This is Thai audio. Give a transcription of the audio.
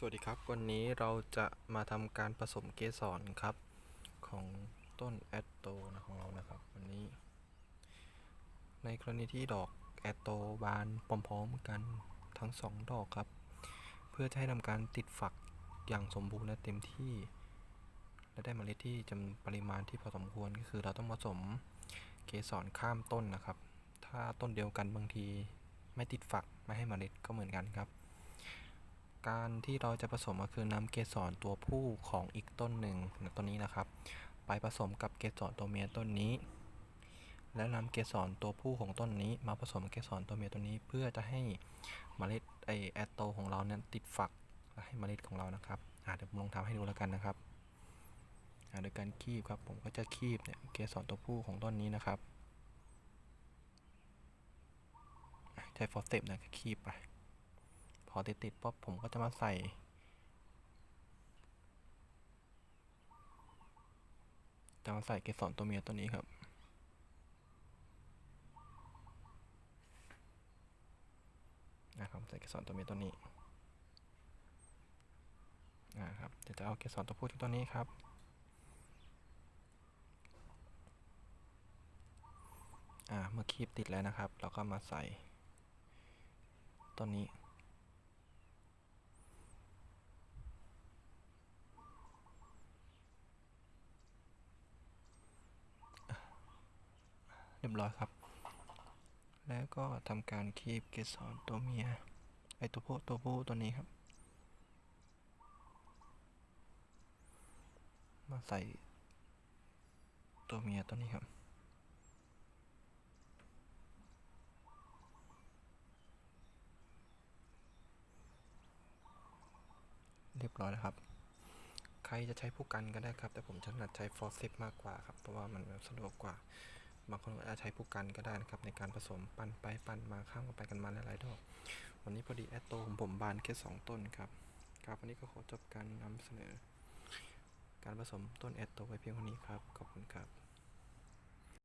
สวัสดีครับ วันนี้เราจะมาทำการผสมเกสรครับ ของต้นแอตโตนะของเรานะครับ วันนี้ ในกรณีที่ดอกแอตโตบานพร้อมๆกันทั้งสองดอกครับ เพื่อจะให้ทำการติดฝักอย่างสมบูรณ์และเต็มที่ และได้เมล็ดที่จำปริมาณที่พอสมควรก็คือเราต้องผสมเกสรข้ามต้นนะครับ ถ้าต้นเดียวกันบางทีไม่ติดฝักไม่ให้เมล็ดก็เหมือนกันครับ การที่เราจะผสมก็คือนำเกสรตัวผู้ของอีกต้นหนึ่งต้นนี้นะครับ ไปผสมกับเกสรตัวเมียต้นนี้ และนำเกสรตัวผู้ของต้นนี้ มาผสมเกสรตัวเมียต้นนี้ เพื่อจะให้เมล็ดไอแอตโตของเราเนั้นติดฝักและให้เมล็ดของเรานะครับเดี๋ยวผมลองทำให้ดูแล้วกันนะครับโดยการคีบครับผมก็จะคีบเนี่ยเกสรตัวผู้ของต้นนี้นะครับใช้ฟอสเซปนะคีบไป อติดติดๆป๊บผมก็จะมาใส่ จะมาใส่เกสรตัวเมียตัวนี้ครับนะครับใส่เกสรตัวเมียตัวนี้นะครับเดี๋ยวจะเอาเกสรตัวผู้ที่ตัวนี้ครับอ่าเมื่อคีบติดแล้วนะครับ เราก็มาใส่ต้นนี้ เรียบร้อยครับ แล้วก็ทำการคีบเกสรตัวเมียไอตัวผู้ตัวผู้ตัวนี้ครับ มาใส่ตัวเมียตัวนี้ครับเรียบร้อยแล้วครับ ใครจะใช้ผู้กันก็ได้ครับ แต่ผมถนัดใช้ฟอร์เซปมากกว่าครับ เพราะว่ามันสะดวกกว่า บางคนอาจจะใช้ผู้กันก็ได้นะครับ ในการผสมปั่นไปปั่นมาข้ามกันไปกันมาหลายๆดอก วันนี้พอดีแอตโตของผมบานแค่2ต้นครับ ครับวันนี้ก็ขอจบการนำเสนอ การผสมต้นแอตโตไว้เพียงเท่านี้ครับ ขอบคุณครับ